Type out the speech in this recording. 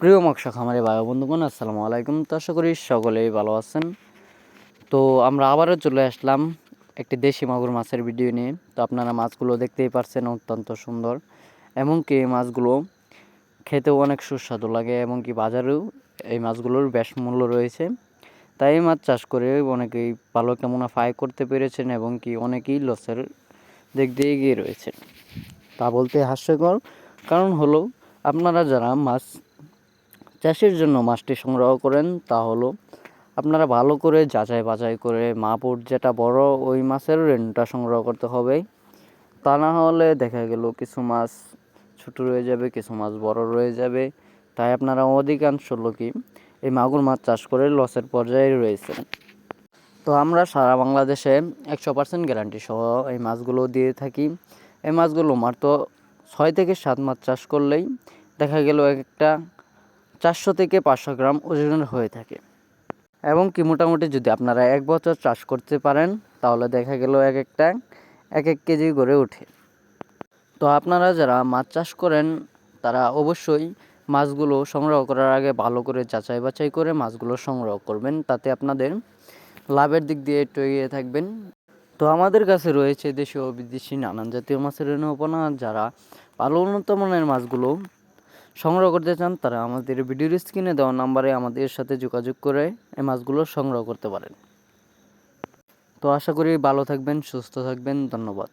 প্রিয় মৎস্য খামারে ভাই বন্ধুগণ, আসসালামু আলাইকুম। তো আশা করি সকলেই ভালো আছেন। তো আমরা আবারও চলে আসলাম একটি দেশি মাগুর মাছের ভিডিও নিয়ে। তো আপনারা মাছগুলো দেখতেই পারছেন, অত্যন্ত সুন্দর। এমনকি এই মাছগুলো খেতেও অনেক সুস্বাদু লাগে, এমনকি বাজারেও এই মাছগুলোর বেশ মূল্য রয়েছে। তাই এই মাছ চাষ করে অনেকেই ভালো কেমন আয় করতে পেরেছেন এবং কি অনেকেই লসের দিক দিয়ে এগিয়ে রয়েছেন। তা বলতে হাস্যকর কারণ হলো, আপনারা যারা মাছ চাষের জন্য মাছটি সংগ্রহ করেন, তা হলো আপনারা ভালো করে যাচাই বাছাই করে মাপুর যেটা বড় ওই মাছের রেণুটা সংগ্রহ করতে হবে। তা না হলে দেখা গেল কিছু মাছ ছোটো রয়ে যাবে, কিছু মাছ বড় রয়ে যাবে। তাই আপনারা অধিকাংশ লোকই এই মাগুর মাছ চাষ করে লসের পর্যায়ে রয়েছেন তো আমরা সারা বাংলাদেশে একশো পার্সেন্ট গ্যারান্টি সহ এই মাছগুলো দিয়ে থাকি। এই মাছগুলো মাত্র ছয় থেকে সাত মাছ চাষ করলেই দেখা গেল একটা চারশো থেকে পাঁচশো গ্রাম ওজনের হয়ে থাকে। এবং কি মোটামুটি যদি আপনারা এক বছর চাষ করতে পারেন, তাহলে দেখা গেল এক একটা এক এক কেজি গড়ে ওঠে। তো আপনারা যারা মাছ চাষ করেন, তারা অবশ্যই মাছগুলো সংগ্রহ করার আগে ভালো করে যাচাই বাছাই করে মাছগুলো সংগ্রহ করবেন। তাতে আপনাদের লাভের দিক দিয়ে একটু এগিয়ে থাকবেন। তো আমাদের কাছে রয়েছে দেশীয় বিদেশি নানান জাতীয় মাছের রেণুপনা যারা ভালো উন্নত মানের মাছগুলো সংগ্রহ করতে চান, তারা আমাদের ভিডিওর স্ক্রিনে দেওয়া নাম্বারে আমাদের সাথে যোগাযোগ করে এই মাছগুলো সংগ্রহ করতে পারেন। তো আশা করি ভালো থাকবেন, সুস্থ থাকবেন, ধন্যবাদ।